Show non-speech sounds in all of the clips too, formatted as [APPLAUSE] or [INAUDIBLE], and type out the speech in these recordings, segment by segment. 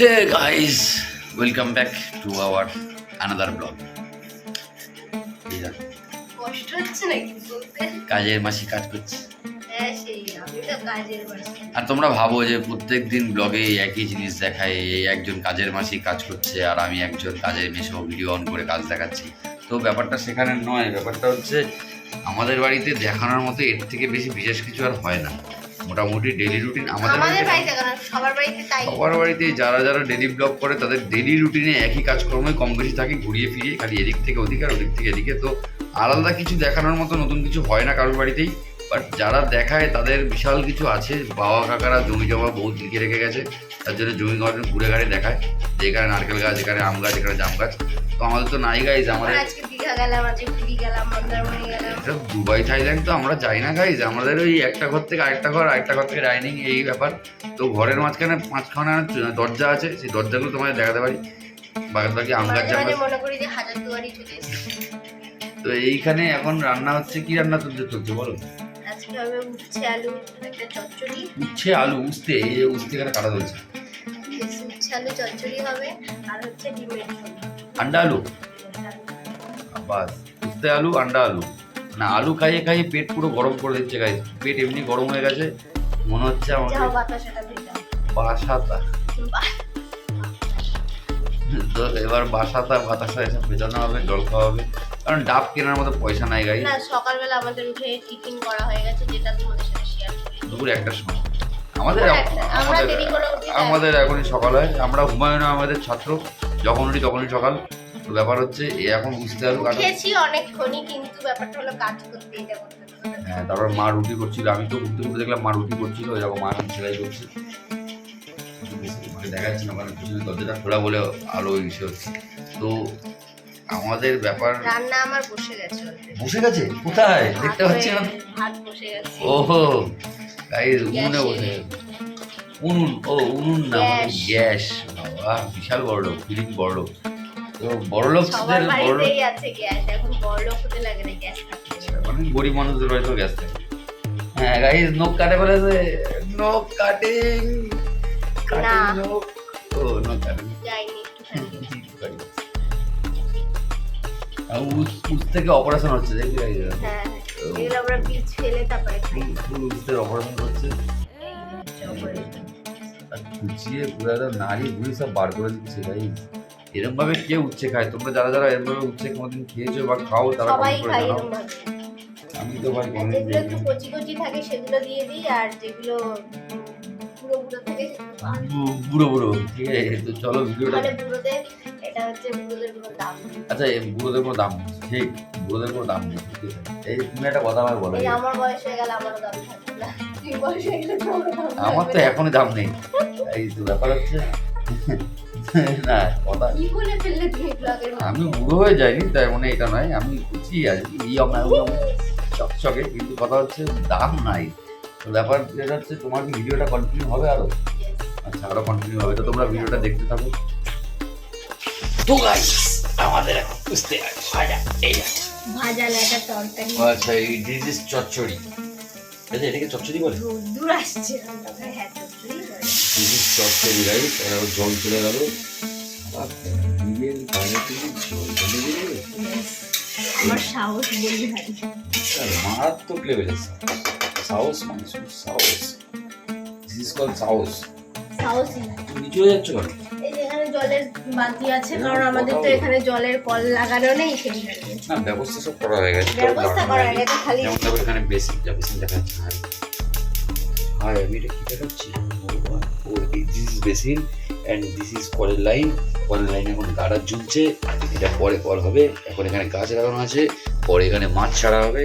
Hey guys welcome back to our another blog কাজের মাসি কাজ করছে। হ্যাঁ আর তোমরা ভাবো যে প্রত্যেক দিন ব্লগে একই জিনিস দেখায় এই একজন কাজের মাসি কাজ করছে আর আমি একজন কাজের মেশো ভিডিও অন করে কাজ দেখাচ্ছি। তো ব্যাপারটা সেখানে নয় ব্যাপারটা হচ্ছে আমাদের বাড়িতে দেখানোর মতো এর থেকে বেশি বিশেষ কিছু আর হয় না। মোটামুটি ডেলি রুটিন আমাদের সবার বাড়িতে তাই। সবার বাড়িতে যারা যারা ডেলি ব্লগ করে তাদের ডেলি রুটিনে একই কাজকর্মই কম বেশি থাকে ঘুরিয়ে ফিরিয়ে খালি এদিক থেকে ওদিকে আর ওদিক থেকে এদিকে। তো আলাদা কিছু দেখানোর মতো নতুন কিছু হয় না কারোর বাড়িতেই বাট যারা দেখায় তাদের বিশাল কিছু আছে। বাবা কাকারা জমি জমা বহুত লিখে রেখে গেছে তার জন্য জমি জমা ঘুরে ঘাড়ে দেখায়। যে এখানে নারকেল গাছ এখানে আম গাছ এখানে জাম গাছ। তো আমাদের তো নাই গাইজ আমাদের আজকে দীঘা গেলাম আজকে পুরী গেলাম মন্দারমণি গেলাম। এটা দুবাই থাইল্যান্ড তো আমরা যাই না গাইজ আমাদের ওই একটা ঘর থেকে আরেকটা ঘর আরেকটা ঘর থেকে ডাইনিং এই ব্যাপার। তো ঘরের মাঝখানে পাঁচখানা দরজা আছে সেই দরজাগুলো তোমাদের দেখাতে পারি। বাকি বাকি আম গাছ মনে করি যে হাজার দুয়ারি চলে তো এইখানে এখন রান্না হচ্ছে কি রান্না তুলতে চলছে বলো? আজকে হবে উচ্ছে আলু একটা চচ্চড়ি। উচ্ছে আলু উস্তে এই উস্তে এখানে কাটা চলছে। উচ্ছে আলু চচ্চড়ি হবে আর হচ্ছে ডিমের ঝোল। আন্ডা আলু বাস উস্তে আলু আন্ডা আলু না আলু খাইয়ে খাইয়ে পেট পুরো গরম করে দিচ্ছে গাইজ পেট এমনি গরম হয়ে গেছে মনে হচ্ছে আমাকে বাসাতা। তো এবার বাসাতা বাতাসা এসব ভেজানো হবে জল খাওয়া হবে। কারণ ডাব কেনার মতো পয়সা নাই গাই না সকালবেলা আমাদের উঠে টিফিন করা হয়ে গেছে যেটা তোমাদের সাথে শেয়ার করি। দুপুর একটার সময়। আমাদের। আমাদের এখনই সকাল হয়। আমরা হুমায়ুন আমাদের ছাত্র। যখন উঠি তখনই সকাল তো ব্যাপার হচ্ছে এ এখন বুঝতে হবে কারণ উঠেছি অনেকক্ষণই কিন্তু ব্যাপারটা হলো কাজ করতে এটা করতে। হ্যাঁ তারপর মা রুটি করছিল। আমি তো উঠতে উঠতে দেখলাম মা রুটি করছিল। এরকম মা এখন সেলাই করছে। মানে দেখা যাচ্ছে না কারণ পিছনে দরজাটা খোলা বলে আলো ইসে হচ্ছে। তো আমাদের ব্যাপার রান্না আমার বসে গেছে বসে গেছে? কোথায়? দেখতে পাচ্ছি না। ভাত বসে গেছে। ওহো গাইস উনুনে। বসে উনুন ও উনুন না গ্যাস। গ্যাস বিশাল বড় লোক ফিলিং বড় লোক তো বড় লোকদের সবার বড় লোক বাড়িতেই আছে গ্যাস এখন বড় লোক হতে লাগে না গ্যাস অনেক গরিব মানুষদের বাড়িতেও গ্যাস থাকে হ্যাঁ গাইস নখ কাটে বলেছে নখ কাটিং না। নখ ও নখ কাটিং যাইনি উস উস থেকে অপারেশন হচ্ছে দেখবি হ্যাঁ এগুলো আমরা বীজ ফেলে তারপরে খাই উসের অপারেশন হচ্ছে operation। পুরো একদম নাড়ি ভুড়ি সব বার করে দিচ্ছে গাইস এরকম ভাবে কে উচ্ছে খায়? তোমরা যারা যারা এরকম ভাবে উচ্ছে কোনোদিন খেয়েছো বা খাও তারা সবাই কমেন্ট করে জানাও। আমি তো ভাই যেগুলো একটু কচি কচি থাকে সেগুলো দিয়ে দিই আর যেগুলো বুড়ো বুড়ো থাকে বুড়ো বুড়ো ঠিক আছে? তো চলো ভিডিওটা মানে এটা হচ্ছে বুড়োদের কোনো দাম। আচ্ছা এই বুড়োদের কোনো দাম নেই ঠিক বুড়োদের কোনো দাম নেই আছে? এই তুমি একটা কথা আমাকে বলো আমার বয়স হয়ে গেলে আমারও দাম থাকবে। না আমার তো এখনই দাম নেই। এই তো ব্যাপার হচ্ছে না কথা কি আমি বুড়ো হয়ে যাইনি তাই মানে এটা নয় আমি বুঝি আছি ই আমার চকচকে কিন্তু কথা হচ্ছে দাম নাই। তো ব্যাপার যেটা হচ্ছে তোমার কি ভিডিওটা কন্টিনিউ হবে আরও? আচ্ছা আরও কন্টিনিউ হবে তো তোমরা ভিডিওটা দেখতে থাকো। তো গাইস আমাদের এখন বুঝতে ভাজা এই ভাজা। লেটা তরকারি। আচ্ছা এই ইজ চচ্চড়ি। আচ্ছা এটাকে চচ্চড়ি বলে দূর আসছে। হ্যাঁ চচ্চড়ি চচ্চড়ি আর জল চলে গেল। আবার বিয়ের বাইরে থেকে জল চলে গেলে। Yes. আমার সাহস বলি ভাই। মারাত্মক লেভেলের সাহস। মানে সাহস। দিস ইজ কল সাহস। সাহসই তুমি নিচে যাচ্ছ কেন? জলের বালতি আছে কারণ আমাদের তো এখানে জলের কল লাগানো নেই সেই না ব্যবস্থা সব করা হয়ে গেছে ব্যবস্থা করা হয়ে গেছে, খালি- যেমন এখানে বেসিক যা বেসিক দেখা যাচ্ছে হাই। হাই আমি এটা কি দেখাচ্ছি? ও this is basin and this is কলের লাইন কলের লাইন এখন গাড়া ঝুলছে এটা পরে কল হবে। এখন এখানে গাছ লাগানো আছে পরে এখানে মাছ ছাড়া হবে।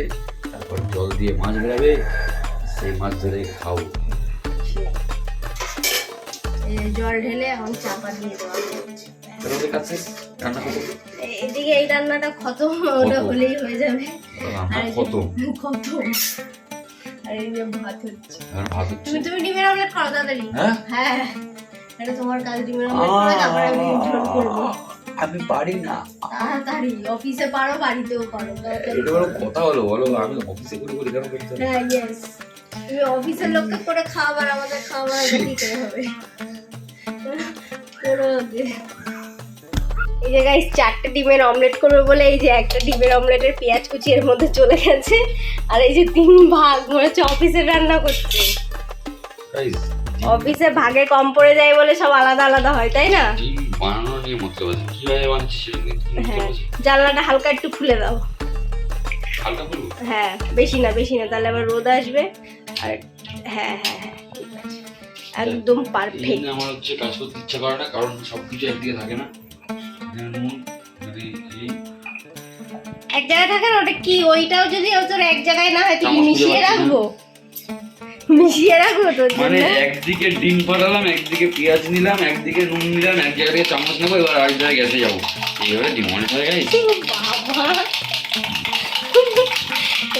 তারপর জল দিয়ে মাছ বেরাবে সেই মাছ ধরে খাব। এই যে জল ঢেলে এখন চাপা দিয়ে দেওয়া হচ্ছে। তোমাদের কাছে রান্না করতে এদিকে এই রান্নাটা খতম ওটা হলেই হয়ে যাবে। আর খতম। আর এই যে ভাত হচ্ছে। এখন ভাত হচ্ছে। তুমি তুমি ডিমের অমলেট করো তাড়াতাড়ি। হ্যাঁ? হ্যাঁ। এটা তোমার কাজ ডিমের অমলেট করে তারপরে আমি ডিম ঝোল আমি পারি না। তাড়াতাড়ি অফিসে পারো বাড়িতেও পারো। এটা বড় কথা হলো বলো আমি অফিসে করে করে কেন করতে হ্যাঁ ইয়েস তুমি অফিসের লোককে করে খাওয়াবার আমাদের কি করে হবে। এই যে গাইস চারটে ডিমের অমলেট করবে বলে এই যে একটা ডিমের অমলেটের পেঁয়াজ কুচি এর মধ্যে চলে গেছে। আর এই যে তিন ভাগ মনে হচ্ছে অফিসে রান্না করছে। অফিসে ভাগে কম পড়ে যায় বলে সব আলাদা আলাদা হয় তাই না? বানানো নিয়ে মতলব আছে কীভাবে বানাচ্ছি সেটা নিয়ে তুমি মতলব হ্যাঁ জানলাটা হালকা একটু খুলে দাও। হালকা হ্যাঁ বেশি না বেশি না তাহলে আবার রোদ আসবে। আর হ্যাঁ হ্যাঁ হ্যাঁ। আছে একদম পারফেক্ট আমার হচ্ছে কাজ করতে ইচ্ছা করে না কারণ সবকিছু একদিকে থাকে না। এক জায়গায় থাকে না ওটা কি? ওইটাও যদি তোর এক জায়গায় না হয় তুই মিশিয়ে রাখব? মিশিয়ে রাখব তোর মানে একদিকে ডিম পাঠালাম একদিকে পেঁয়াজ নিলাম একদিকে নুন নিলাম এক জায়গা থেকে চামচ নেব এবার আরেক জায়গায় গ্যাসে যাব। এইভাবে ডিম অনেক হয়ে গেছে। বাবা।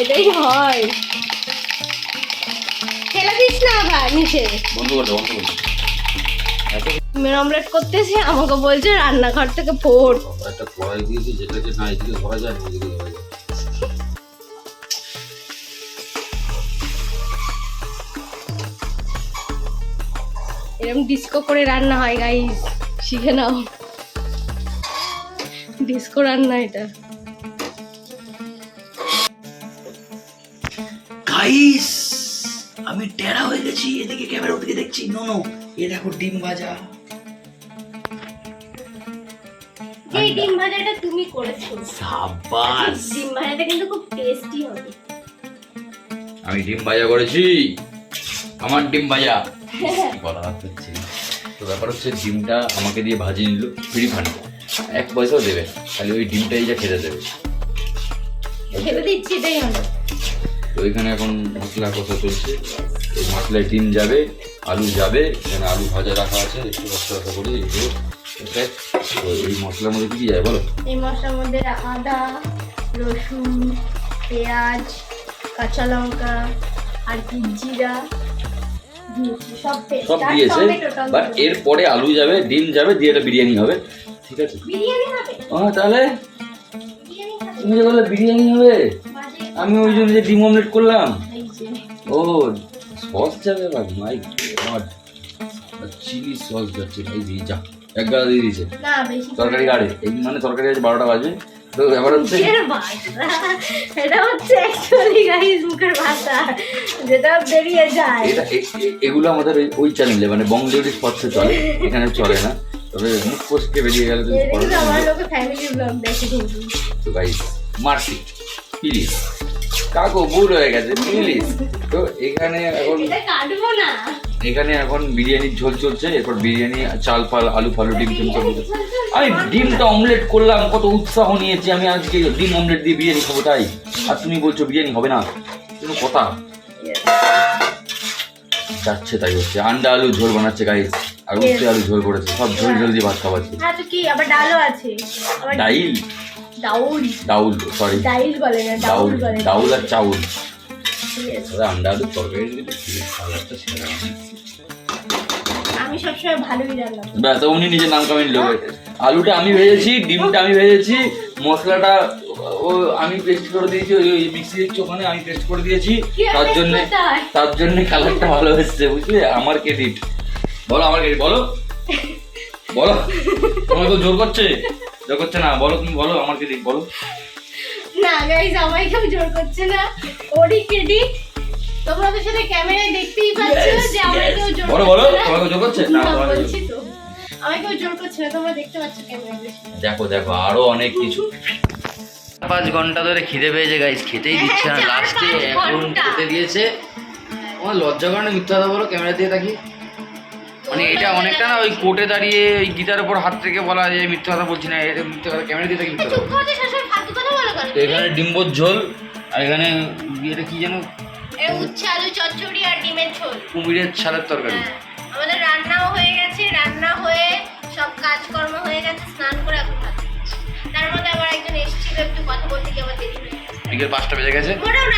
এটাই হয়। ফেলে দিস না আবার নিচে। বন্ধ করতে বন্ধ এত ডিমের অমলেট করতেছি আমাকে বলছে রান্নাঘর থেকে ফোর একটা কড়াই দিয়েছি যেটাকে না এদিকে ধরা যায় না ওদিকে ধরা যায়। এরকম ডিস্কো করে রান্না হয় গাইস শিখে নাও। ডিস্কো রান্না এটা। গাইস আমি টেরা হয়ে গেছি এদিকে ক্যামেরা ওদিকে দেখছি। নো নো এ দেখো ডিম ভাজা। এই ডিম ভাজাটা তুমি করেছ। সাবাস ডিম ভাজাটা কিন্তু খুব টেস্টি হবে। আমি ডিম ভাজা করেছি। আমার ডিম ভাজা। [LAUGHS] বলা হচ্ছে তো ব্যাপার হচ্ছে ডিমটা আমাকে দিয়ে ভাজি নিল ফ্রি ফান্ড এক পয়সাও দেবে খালি ওই ডিমটাই যা খেতে দেবে। খেতে দিচ্ছি এটাই হলো তো এখানে এখন মশলা কষা চলছে। এই মশলায় ডিম যাবে আলু যাবে এখানে আলু ভাজা রাখা আছে একটু রসা রসা করে এগুলো তো এই মশলার মধ্যে কি কি যায় বলো? এই মশলার মধ্যে আদা রসুন পেঁয়াজ কাঁচা লঙ্কা আর কি জিরা সব সব দিয়েছে। বাট এরপরে আলু যাবে ডিম যাবে দিয়ে এটা বিরিয়ানি হবে। ঠিক আছে? বিরিয়ানি হবে। ও তাহলে? তুমি যে বললে বিরিয়ানি হবে। আমি ওই জন্য যে ডিম অমলেট করলাম। ও সস যাবে মাই গড চিলি সস যাচ্ছে ভাই দিয়ে যা এক গাড়া দিয়ে দিয়েছে। তরকারি গাড়ে এই মানে তরকারি আছে বারোটা বাজবে। তো ব্যাপার হচ্ছে এটা হচ্ছে অ্যাকচুয়ালি গাইস মুখের ভাষা যেটা বেরিয়ে যায়। এটা এ- এ- এগুলো আমাদের ওই- চ্যানেলে মানে স্পর্শে চলে এখানে চলে না। তবে মুখ পোস্টকে বেরিয়ে গেলে তো প্লিজ। কাকু ভুল হয়ে গেছে প্লিজ। তো এখানে এখন কাটবো না। এখানে এখন বিরিয়ানির ঝোল চলছে এরপর বিরিয়ানি চাল ফাল আলু ফালু ডিম টিম সব আমি ডিমটা অমলেট করলাম কত উৎসাহ নিয়েছি আমি আজকে। ডিম অমলেট দিয়ে বিরিয়ানি খাব তাই। আর তুমি বলছো বিরিয়ানি হবে না। কোনো কথা? যাচ্ছে তাই হচ্ছে। আন্ডা আলু ঝোল বানাচ্ছে গাইস আর উচ্ছে আলু ঝোল করেছে। সব ঝোল ঝোল দিয়ে ভাত খাওয়াচ্ছে হ্যাঁ তো কি? আবার ডালও আছে। ডাইল। ডাউল। ডাউল সরি ডাইল বলে না ডাউল বলে। ডাউল আর চাউল। আছে। আন্ডা আলু তরকারি কালারটা সেরা আমি সবসময় ভালোই রান্না ব্যাস উনি নিজের নাম কামিয়ে লোক আলুটা আমি ভেজেছি ডিমটা আমি ভেজেছি মশলাটা ও আমি পেস্ট করে দিয়েছি ওই ওই মিক্সির ওখানে আমি পেস্ট করে দিয়েছি। তার জন্য তার জন্য কালারটা ভালো এসেছে বুঝলে? আমার ক্রেডিট বলো আমার ক্রেডিট বলো। বলো। তোমার তো জোর করছে? জোর করছে না? বলো তুমি বলো আমার ক্রেডিট বলো। না গাইজ আমায় কেউ জোর করছে না। ওরই ক্রেডিট তোমরা তো সেটা ক্যামেরায় দেখতেই পাচ্ছ যে আমায় কেউ জোর বলো, বলো, তোমাকে জোর করছে? না, বলছি তো। আমায় কেউ জোর করছে না তোমরা দেখতে পাচ্ছ ক্যামেরায় দেখো দেখো আরও অনেক কিছু। পাঁচ ঘণ্টা ধরে খিদে পেয়েছে গাইস খেতেই দিচ্ছে না। লাস্টে এখন খেতে দিয়েছে। আমার লজ্জা করে না মিথ্যা কথা বলো ক্যামেরা দিয়ে থাকি। মানে এটা অনেকটা না ওই কোর্টে দাঁড়িয়ে ওই গীতার উপর হাত থেকে বলা যে মিথ্যে কথা বলছি না এটা মিথ্যে কথা ক্যামেরা দিয়ে থাকি মিথ্যে কথা? এখানে ডিম্বর ঝোল আর এখানে এটা কি যেন? উচ্ছে আলু চচ্চড়ি আর ডিমের ঝোল। কুমিরের ছালের তরকারি। হ্যাঁ, আমাদের রান্নাও হয়ে বিকেল পাঁচটা বেজে গেছে।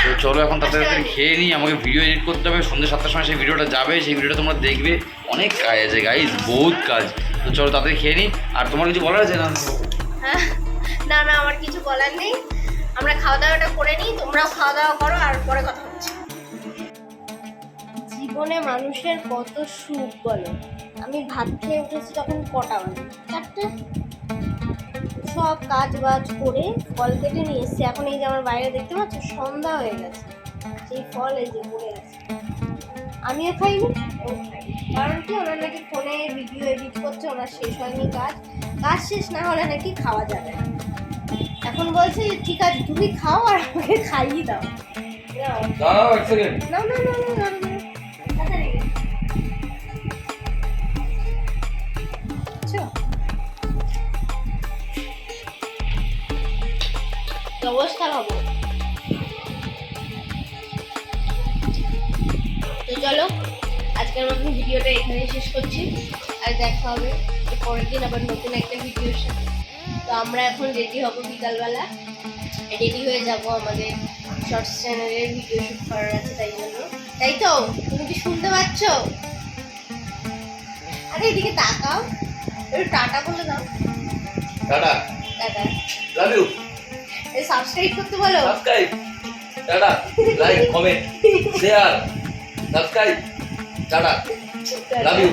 তো চলো এখন তাড়াতাড়ি খেয়ে নিই, আমাকে ভিডিও এডিট করতে হবে, সন্ধ্যে সাতটার সময় সেই ভিডিওটা যাবে, সেই ভিডিওটা তোমরা দেখবে। অনেক কাজ আছে গাইজ বহুত কাজ। তো চলো তাড়াতাড়ি খেয়ে নিই। আর তোমার কিছু বলার আছে না? [LAUGHS] না না, আমার কিছু বলার নেই। আমরা খাওয়া দাওয়াটা করে নিই, তোমরাও খাওয়া দাওয়া করো আর পরে কথা হচ্ছে জীবনে মানুষের কত সুখ বলো? আমি ভাত খেয়ে উঠেছি তখন কটা বাজে? চারটে? সব কাজ বাজ করে ফল কেটে নিয়ে এসছি এখন এই যে আমার বাইরে দেখতে পাচ্ছ সন্ধ্যা হয়ে গেছে সেই ফল এই যে পড়ে আছে আমিও খাইনি কারণ কি ওনার নাকি ফোনে ভিডিও এডিট করছে ওনার শেষ হয়নি কাজ কাজ শেষ না হলে নাকি খাওয়া যাবে না এখন বলছে যে, ঠিক আছে তুমি খাও আর আমাকে খাইয়ে দাও না না না না অবস্থা হব তো চলো আজকের মতন ভিডিওটা এখানে শেষ করছি। আর দেখা হবে পরের দিন আবার নতুন একটা ভিডিওর সাথে। তো আমরা এখন রেডি হব বিকালবেলা। রেডি হয়ে যাব আমাদের শর্টস চ্যানেলের ভিডিও শুট করার আছে তাই জন্য। তাই তো? তুমি কি শুনতে পাচ্ছ? আরে এদিকে তাকাও। একটু টাটা বলে দাও। Tata. Tata. Love you subscribe করতে বলো। Subscribe tata. Like comment share subscribe tata. Love you